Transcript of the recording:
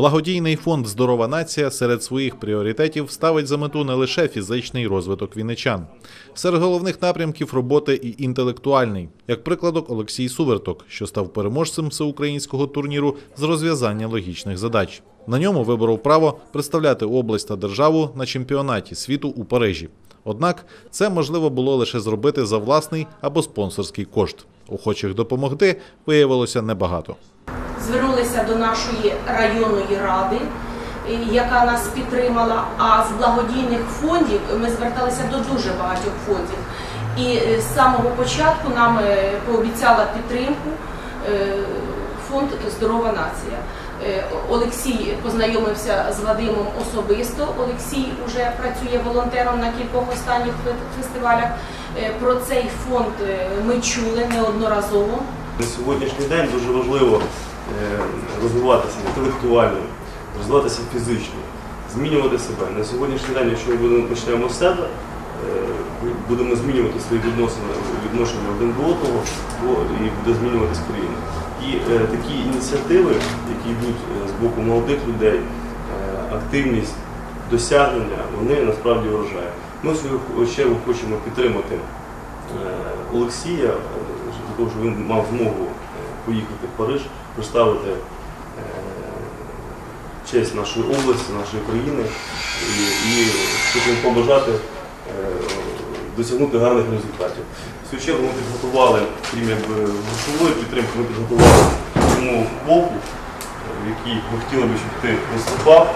Благодійний фонд Здорова нація серед своїх пріоритетів ставить за мету не лише фізичний розвиток вінничан. Серед головних напрямків роботи і інтелектуальний, як прикладок Олексій Суверток, що став переможцем всеукраїнського турніру з розв'язання логічних задач. На ньому виборов право представляти область та державу на чемпіонаті світу у Парижі. Однак це можливо було лише зробити за власний або спонсорський кошт. Охочих допомогти виявилося небагато. Звернулися до нашої районної ради, яка нас підтримала. А з благодійних фондів ми зверталися до дуже багатьох фондів. І е, з самого початку нам е, пообіцяла підтримку е, фонд Здорова нація. Олексій познайомився з Вадимом особисто. Олексій вже працює волонтером на кількох останніх фестивалях. Про цей фонд ми чули неодноразово. На сьогоднішній день дуже важливо розвиватися інтелектуально, розвиватися фізично, змінювати себе. На сьогоднішній день, якщо ми будемо- почнемо з себе, е, будемо змінювати свої відносини, відношення один до одного, і буде змінюватись країна. І е, такі ініціативи, які йдуть е, з боку молодих людей, е, активність, досягнення, вони насправді вражають. Ми в свою чергу хочемо підтримати е, Олексія, е, для того, щоб він мав змогу е, поїхати в Париж, представити е, честь нашої області, нашої країни і, і щоб їм побажати е, досягнути гарних результатів. В свою чергу ми підготували, крім грошової підтримки, ми підготували цьому боку, в який ми хотіли би, щоб ти виступав.